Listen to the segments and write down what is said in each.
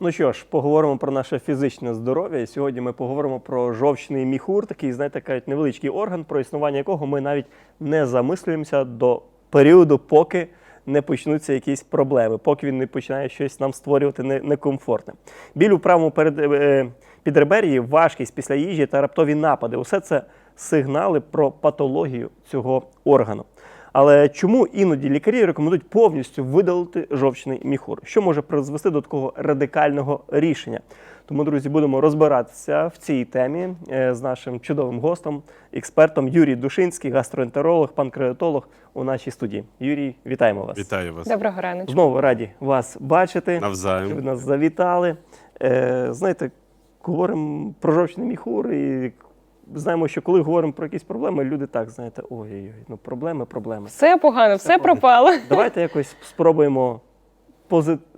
Ну що ж, поговоримо про наше фізичне здоров'я. Сьогодні ми поговоримо про жовчний міхур, такий, знаєте, кажуть, невеличкий орган, про існування якого ми навіть не замислюємося до періоду, поки не почнуться якісь проблеми, поки він не починає щось нам створювати некомфортне. Біль у правому перед, е, підребер'ї, важкість після їжі та раптові напади усе це сигнали про патологію цього органу. Але чому іноді лікарі рекомендують повністю видалити жовчний міхур? Що може призвести до такого радикального рішення? Тому, друзі, будемо розбиратися в цій темі е, з нашим чудовим гостом, експертом Юрій Душинський, гастроентеролог, панкреатолог у нашій студії. Юрій, вітаємо вас. Вітаю вас. Доброго ранку. Знову раді вас бачити. Навзаєм. що ви нас завітали. Е, знаєте, говоримо про жовчний міхур і знаємо, що коли говоримо про якісь проблеми, люди так, знаєте, ой-ой-ой, ну проблеми, проблеми. Все погано, все погано. пропало. Давайте якось спробуємо.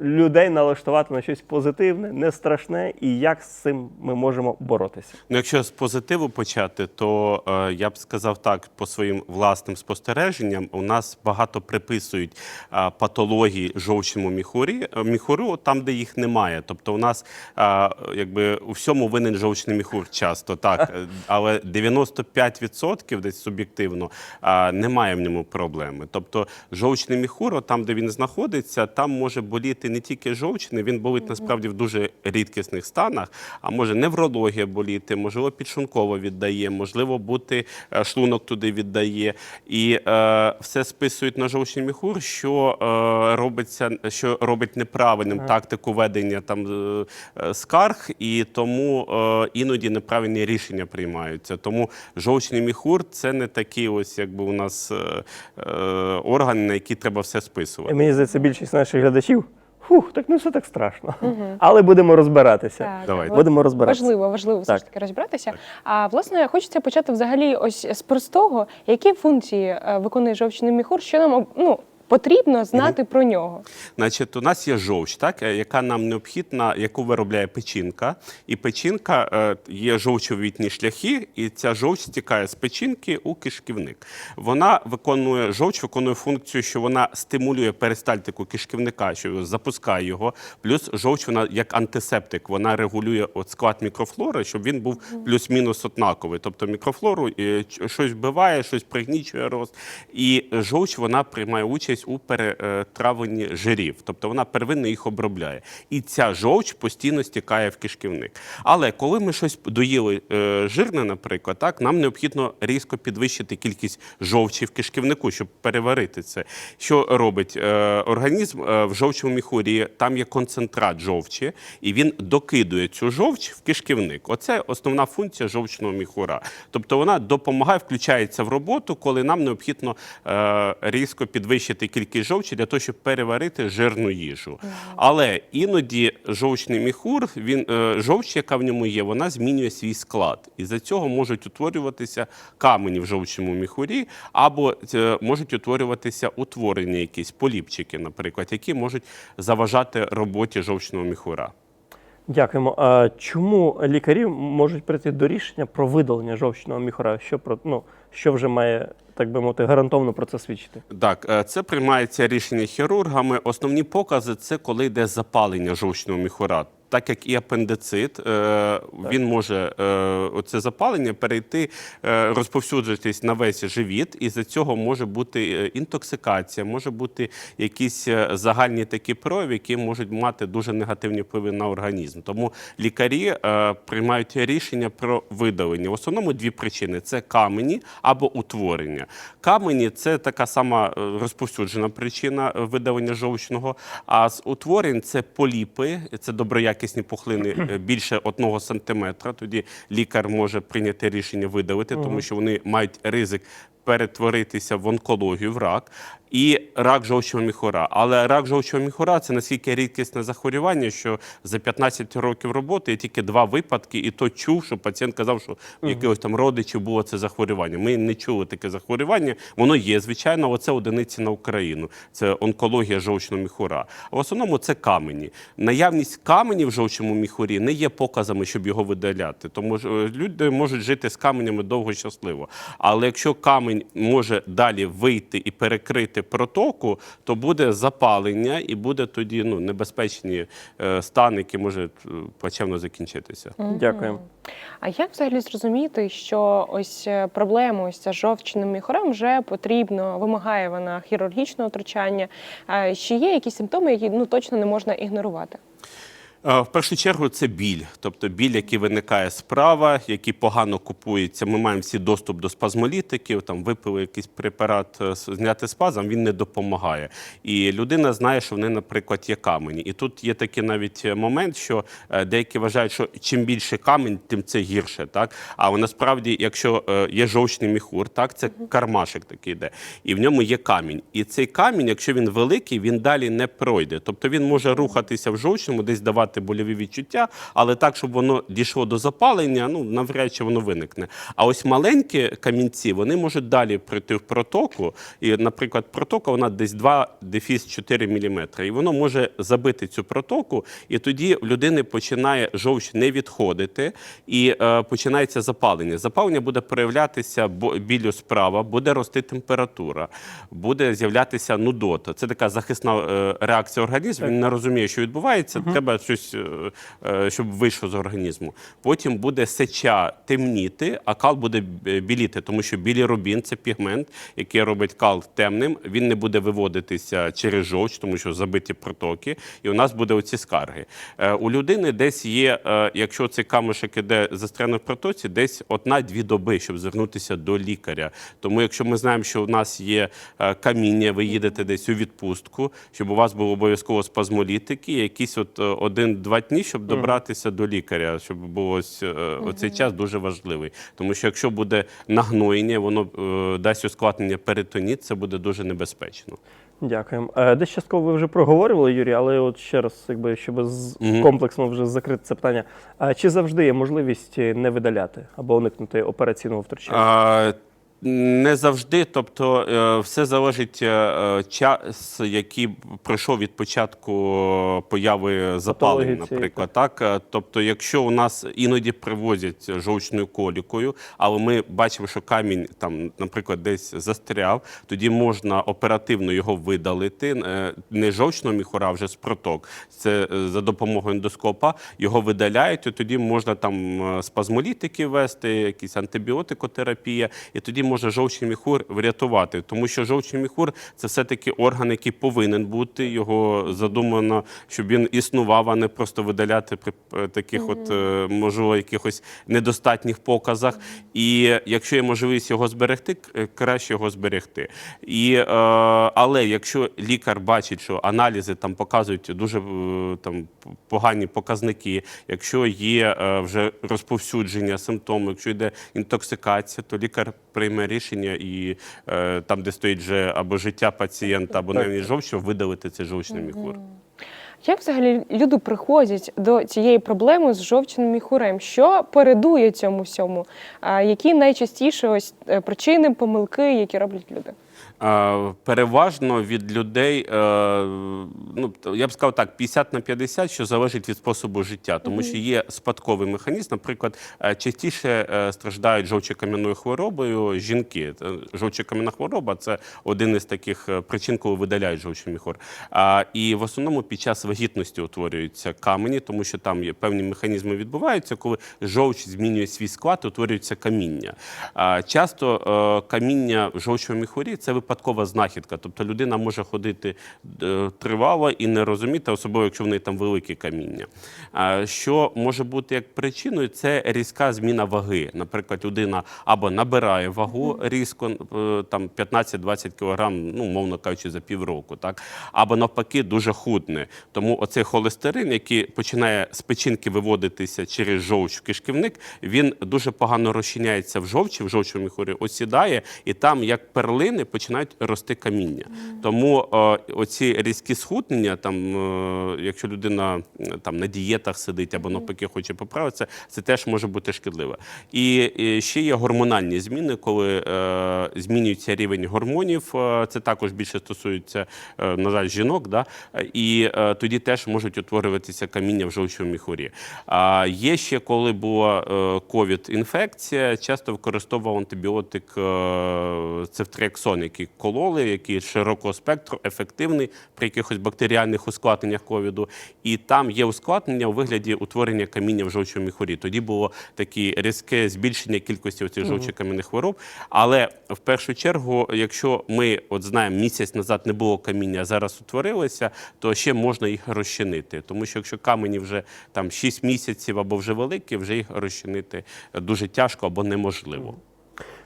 Людей налаштувати на щось позитивне, не страшне, і як з цим ми можемо боротися. Ну, якщо з позитиву почати, то е, я б сказав так по своїм власним спостереженням. У нас багато приписують е, патології жовчному міхурі, е, міхуру, там, де їх немає. Тобто, у нас е, якби у всьому винен жовчний міхур часто так, але 95% десь суб'єктивно е, немає в ньому проблеми. Тобто, жовчний міхур, там, де він знаходиться, там може боліти не тільки жовчний, він болить насправді в дуже рідкісних станах, а може неврологія боліти, можливо, підшлунково віддає, можливо, бути е, шлунок туди віддає. І е, все списують на жовчний міхур, що е, робиться, що робить неправильним тактику ведення там е, скарг, і тому е, іноді неправильні рішення приймаються. Тому жовчний міхур це не такий ось, якби у нас е, е, орган, на який треба все списувати. мені здається, більшість наших глядачів. Фух, так не все так страшно. Але будемо розбиратися. Так, Давайте. Будемо розбиратися. Важливо, важливо все Так. ж таки розбиратися. А власне, хочеться почати взагалі ось з простого, які функції е, виконує жовчний міхур, що нам ну, потрібно знати про нього. Значить, у нас є жовч, так, е, яка нам необхідна, яку виробляє печінка. І печінка е, є жовчовітні шляхи, і ця жовч стікає з печінки у кишківник. Вона виконує жовч, виконує функцію, що вона стимулює перистальтику кишківника, що запускає його. Плюс жовч вона як антисептик, вона регулює от склад мікрофлори, щоб він був плюс-мінус однаковий. Тобто мікрофлору е, щось вбиває, щось пригнічує рост. І жовч вона приймає участь у перетравленні жирів, тобто вона первинно їх обробляє. І ця жовч постійно стікає в кишківник. Але коли ми щось доїли е, жирне, наприклад, так нам необхідно різко підвищити кількість жовчі в кишківнику, щоб переварити це. Що робить е, організм е, в жовчому міхурі? Там є концентрат жовчі, і він докидує цю жовч в кишківник. Оце основна функція жовчного міхура. Тобто вона допомагає, включається в роботу, коли нам необхідно е, різко підвищити кількість жовчі для того, щоб переварити жирну їжу. Але іноді жовчний міхур, він е, жовч, яка в ньому є, вона змінює свій склад. І за цього можуть утворюватися камені в жовчному міхурі, або е, можуть утворюватися утворення, якісь поліпчики, наприклад, які можуть заважати роботі жовчного міхура. Дякуємо. А чому лікарі можуть прийти до рішення про видалення жовчного міхура? Що про ну що вже має так би мовити гарантовано про це свідчити? Так, е, це приймається рішення хірургами. Основні покази це коли йде запалення жовчного міхура. Так як і апендицит, е, він може е, оце запалення перейти, е, розповсюджуватись на весь живіт, і за цього може бути інтоксикація, може бути якісь загальні такі прояви, які можуть мати дуже негативні впливи на організм. Тому лікарі приймають рішення про видалення. В основному дві причини: це камені або утворення. Камені це така сама розповсюджена причина видалення жовчного. А з утворень це поліпи, це доброякісні пухлини е, більше одного сантиметра. Тоді лікар може прийняти рішення видалити, тому що вони мають ризик. Перетворитися в онкологію, в рак і рак жовчого міхура. Але рак жовчого міхура це наскільки рідкісне захворювання, що за 15 років роботи є тільки два випадки, і то чув, що пацієнт казав, що у якихось там родичів було це захворювання. Ми не чули таке захворювання. Воно є, звичайно, але це одиниці на Україну. Це онкологія жовчного міхура. А в основному це камені. Наявність каменів в жовчому міхурі не є показами, щоб його видаляти. Тому ж е, люди можуть жити з каменями довго і щасливо. Але якщо камінь може далі вийти і перекрити розвити протоку, то буде запалення і буде тоді ну, небезпечні е, стани, які можуть е, плачевно закінчитися. Дякуємо. А як взагалі зрозуміти, що ось е, проблема ось ця з жовчним міхурем вже потрібно, вимагає вона хірургічного втручання? Чи є якісь симптоми, які ну точно не можна ігнорувати? Е, В першу чергу це біль, тобто біль, який виникає справа, який погано купується. Ми маємо всі доступ до спазмолітиків, там випили якийсь препарат е, зняти спазм, він не допомагає. І людина знає, що в неї, наприклад, є камені. І тут є такий навіть е, момент, що деякі вважають, що чим більше камінь, тим це гірше. Так? А насправді, якщо є жовчний міхур, так, це кармашик такий йде, і в ньому є камінь. І цей камінь, якщо він великий, він далі не пройде. Тобто він може рухатися в жовчному, десь давати больові відчуття, але так, щоб воно дійшло до запалення, ну навряд чи воно виникне. А ось маленькі камінці вони можуть далі прийти в протоку. І, наприклад, протока вона десь 2 дефіс 4 мм. І воно може забити цю протоку, і тоді в людини починає жовч не відходити, і е, починається запалення. Запалення буде проявлятися біллю справа, буде рости температура, буде з'являтися нудота. Це така захисна е, реакція організму. Він не розуміє, що відбувається. Треба щось, е, е, щоб вийшло з організму. Потім буде сеча темніти, а кал буде біліти, тому що білірубін це пігмент, який робить кал темним. Він не буде виводитися через жовч, тому що забиті протоки, і у нас буде оці скарги. Е, У людини десь є, е, якщо цей камушек іде застряно в протоці, десь одна-дві доби, щоб звернутися до лікаря. Тому, якщо ми знаємо, що у нас є е, каміння, ви їдете десь у відпустку, щоб у вас був обов'язково спазмолітики, якісь от е, один-два дні, щоб добратися до лікаря, щоб було ось е, оцей час дуже важливий. Тому що якщо буде нагноєння, воно е, дасть ускладнення перитоніт, це буде дуже небезпечно. Дякуємо. Е, Десь частково ви вже проговорювали, Юрій, але от ще раз, якби щоб з- комплексно вже закрити це питання. Чи завжди є можливість не видаляти або уникнути операційного втручання? Не завжди, тобто е, все залежить е, е, час, який пройшов від початку появи запалень, наприклад. Так, тобто, якщо у нас іноді привозять жовчною колікою, але ми бачимо, що камінь там, наприклад, десь застряв, тоді можна оперативно його видалити. Не жовчного міхура, а вже з проток. Це за допомогою ендоскопа його видаляють, і тоді можна там спазмолітики ввести, якісь антибіотикотерапія, і тоді може жовчний міхур врятувати. Тому що жовчний міхур це все-таки орган, який повинен бути. Його задумано, щоб він існував, а не просто видаляти при е, таких, от е, можливо, якихось недостатніх показах. І якщо є можливість його зберегти, е, краще його зберегти. І, е, але якщо лікар бачить, що аналізи там показують дуже там погані показники, якщо є е, вже розповсюдження симптомів, якщо йде інтоксикація, то лікар прийме рішення і е, там, де стоїть вже або життя пацієнта, або навіть жовчо, видалити цей жовчний міхур. Як взагалі люди приходять до цієї проблеми з жовчним міхурем? Що передує цьому всьому? А які найчастіше ось е, причини, помилки, які роблять люди? Е, Переважно від людей, е, ну я б сказав так, 50 на 50, що залежить від способу життя, тому що є спадковий механізм. Наприклад, е, частіше страждають жовчокам'яною хворобою жінки. Жовчокам'яна хвороба це один із таких причин, коли видаляють жовчний міхур. А, І в основному під час вагітності утворюються камені, тому що там є певні механізми відбуваються, коли жовч змінює свій склад, утворюється каміння. Часто каміння в жовчому міхурі це випадкова знахідка. Тобто людина може ходити е, тривало і не розуміти, особливо якщо в неї там велике каміння. Що може бути як причиною, це різка зміна ваги. Наприклад, людина або набирає вагу різко, е, там 15-20 кг, ну, мовно кажучи, за півроку, так? або навпаки дуже худне. Тому оцей холестерин, який починає з печінки виводитися через жовч в кишківник, він дуже погано розчиняється в жовчі, в жовчому міхурі, осідає, і там, як перлини, починають рости каміння. Тому е, оці різкі схуднення, там, е, якщо людина е, там, на дієтах сидить або навпаки хоче поправитися, це теж може бути шкідливо. І, ще є гормональні зміни, коли змінюється рівень гормонів. це також більше стосується, на жаль, жінок. Да? І тоді теж можуть утворюватися каміння в жовчому міхурі. А є ще, коли була ковід-інфекція, часто використовував антибіотик цефтріаксон, який який кололи, який широкого спектру, ефективний при якихось бактеріальних ускладненнях ковіду. І там є ускладнення у вигляді утворення каміння в жовчому міхурі. Тоді було таке різке збільшення кількості оцих жовчокам'яних хвороб. Але в першу чергу, якщо ми от знаємо, місяць назад не було каміння, а зараз утворилося, то ще можна їх розчинити. Тому що якщо камені вже там 6 місяців або вже великі, вже їх розчинити дуже тяжко або неможливо.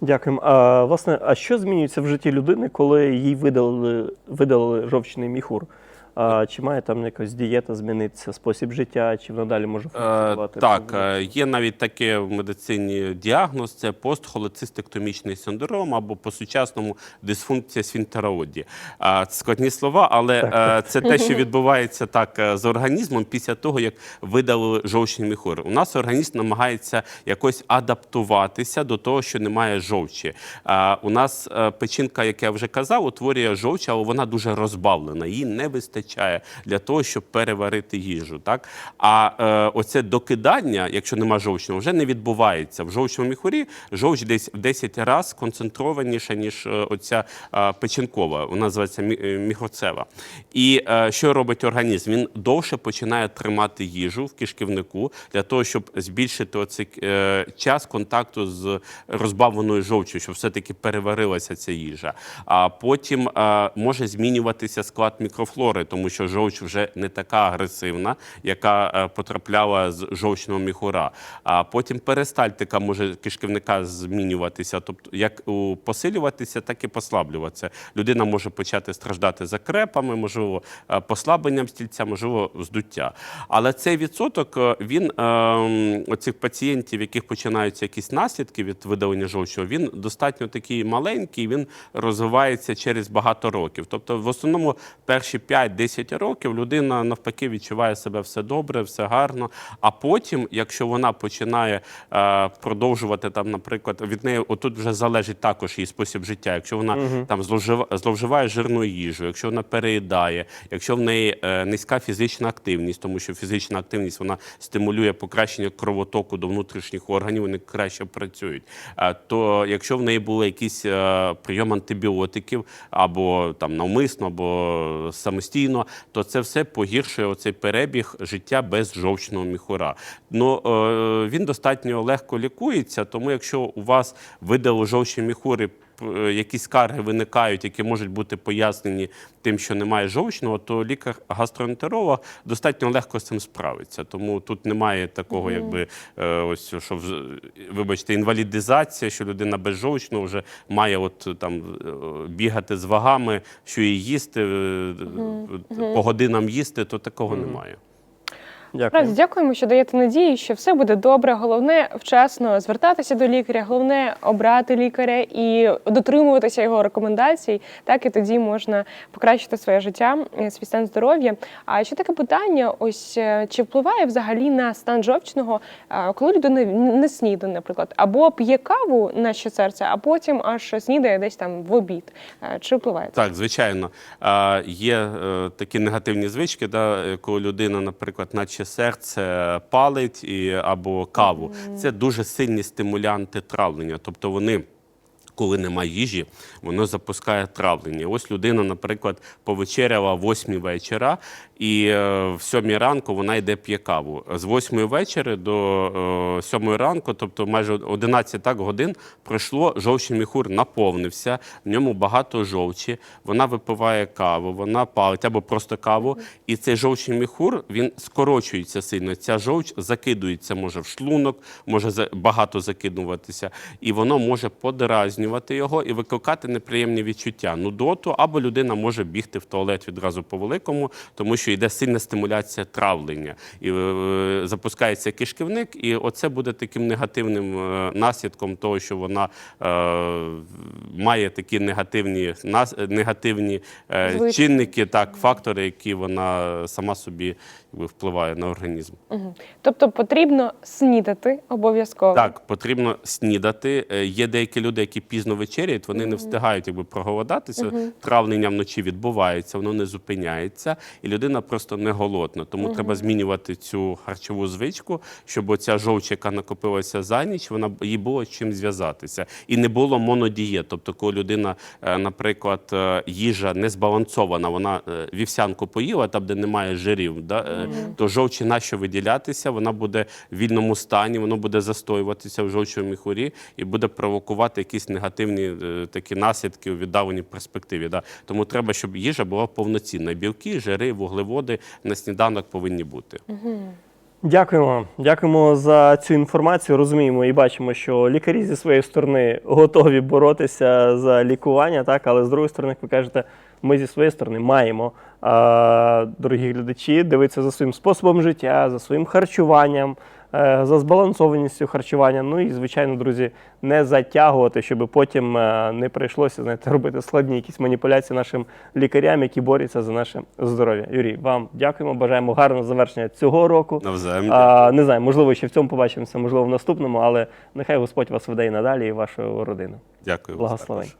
Дякуємо. А власне, а що змінюється в житті людини, коли їй видалили, видалили жовчний міхур? А, чи має там якась дієта змінитися, спосіб життя, чи вона далі може Е, функціонувати? так, е, є навіть таке в медицині діагноз: це постхолецистектомічний синдром або по-сучасному дисфункція сфінктерооді. Е, Складні слова, але е, це те, що відбувається так з організмом після того, як видалили жовчний міхур. У нас організм намагається якось адаптуватися до того, що немає жовчі. У нас печінка, як я вже казав, утворює жовч, але вона дуже розбавлена. Її не вистачає для того, щоб переварити їжу. Так? А е, оце докидання, якщо нема жовчного, вже не відбувається. В жовчному міхурі жовч десь в 10 разів концентрованіша, ніж е, оця е, печінкова, вона називається е, міхоцева. І е, що робить організм? Він довше починає тримати їжу в кишківнику для того, щоб збільшити оцей е, час контакту з розбавленою жовчю, щоб все-таки переварилася ця їжа. А потім е, може змінюватися склад мікрофлори, тому що жовч вже не така агресивна, яка е, потрапляла з жовчного міхура. А потім перистальтика може кишківника змінюватися, тобто як посилюватися, так і послаблюватися. Людина може почати страждати закрепами, можливо, е, послабленням стільця, можливо, здуття. Але цей відсоток е, він оцих пацієнтів, яких починаються якісь наслідки від видалення жовчого, він достатньо такий маленький, він розвивається через багато років. Тобто, в основному перші 5-10 років людина навпаки відчуває себе все добре, все гарно. А потім, якщо вона починає е, продовжувати там, наприклад, від неї отут вже залежить також її спосіб життя. Якщо вона там зловжива- зловживає жирною їжею, якщо вона переїдає, якщо в неї е, низька фізична активність, тому що фізична активність вона стимулює покращення кровотоку до внутрішніх органів, вони краще працюють. Е, то якщо в неї були якісь е, прийом антибіотиків або там навмисно, або самостійно, то це все погіршує оцей перебіг життя без жовчного міхура. Ну е, він достатньо легко лікується, тому якщо у вас видали жовчні міхури. П- Якісь скарги виникають, які можуть бути пояснені тим, що немає жовчного, то лікар-гастроентеролог достатньо легко з цим справиться. Тому тут немає такого, якби е, ось що вибачте, інвалідизація, що людина без жовчного вже має от там е, бігати з вагами, що їй їсти, е, по годинам їсти, то такого немає. Дякую. Дякуємо, що даєте надію, що все буде добре. Головне вчасно звертатися до лікаря, головне обрати лікаря і дотримуватися його рекомендацій. Так і тоді можна покращити своє життя, е, свій стан здоров'я. А ще таке питання: ось е, чи впливає взагалі на стан жовчного, е, коли людина не снідає, наприклад, або п'є каву на ще серце, а потім аж снідає десь там в обід. Чи впливає? це? Так, звичайно. Є такі негативні звички, да, коли людина, наприклад, наче серце палить і, або каву. Це дуже сильні стимулянти травлення. Тобто вони. Коли немає їжі, воно запускає травлення. Ось людина, наприклад, повечеряла в 8 вечора, і е, в 7 ранку вона йде п'є каву. З 8 вечора до е, 7 ранку, тобто майже 11 так годин, пройшло, жовчний міхур наповнився, в ньому багато жовчі, вона випиває каву, вона палить або просто каву, і цей жовчний міхур він скорочується сильно. Ця жовч закидується, може в шлунок, може багато закидуватися, і воно може подразнювати його і викликати неприємні відчуття. Нудоту, або людина може бігти в туалет відразу по великому, тому що йде сильна стимуляція травлення. І е, запускається кишківник, і оце буде таким негативним е, наслідком того, що вона е, має такі негативні, негативні е, чинники, так, фактори, які вона сама собі якби, впливає на організм. Тобто потрібно снідати обов'язково. Так, потрібно снідати. Е, Є деякі люди, які пізно вечеряють, вони не встигають якби проголодатися. Травлення вночі відбувається, воно не зупиняється, і людина просто не голодна. Тому треба змінювати цю харчову звичку, щоб оця жовч, яка накопилася за ніч, вона їй було з чим зв'язатися. І не було монодієт. Тобто, коли людина, е, наприклад, е, їжа не збалансована, вона е, вівсянку поїла, там, де немає жирів, да, то жовчі на що виділятися, вона буде в вільному стані, воно буде застоюватися в жовчовому міхурі і буде провокувати якісь негативні е, такі наслідки у віддаленій перспективі. Да. Тому треба, щоб їжа була повноцінна. Білки, жири, вуглеводи на сніданок повинні бути. Дякуємо. Дякуємо за цю інформацію. Розуміємо і бачимо, що лікарі зі своєї сторони готові боротися за лікування, так, але з другої сторони, як ви кажете, ми зі своєї сторони маємо, дорогі глядачі, дивитися за своїм способом життя, за своїм харчуванням, е, за збалансованістю харчування. Ну і, звичайно, друзі, не затягувати, щоб потім е, не прийшлося знаєте, робити складні якісь маніпуляції нашим лікарям, які борються за наше здоров'я. Юрій, вам дякуємо. Бажаємо гарного завершення цього року. Навзаєм. А, не знаю, можливо, ще в цьому побачимося, можливо, в наступному, але нехай Господь вас веде і надалі, і вашу родину. Дякую. Благословень.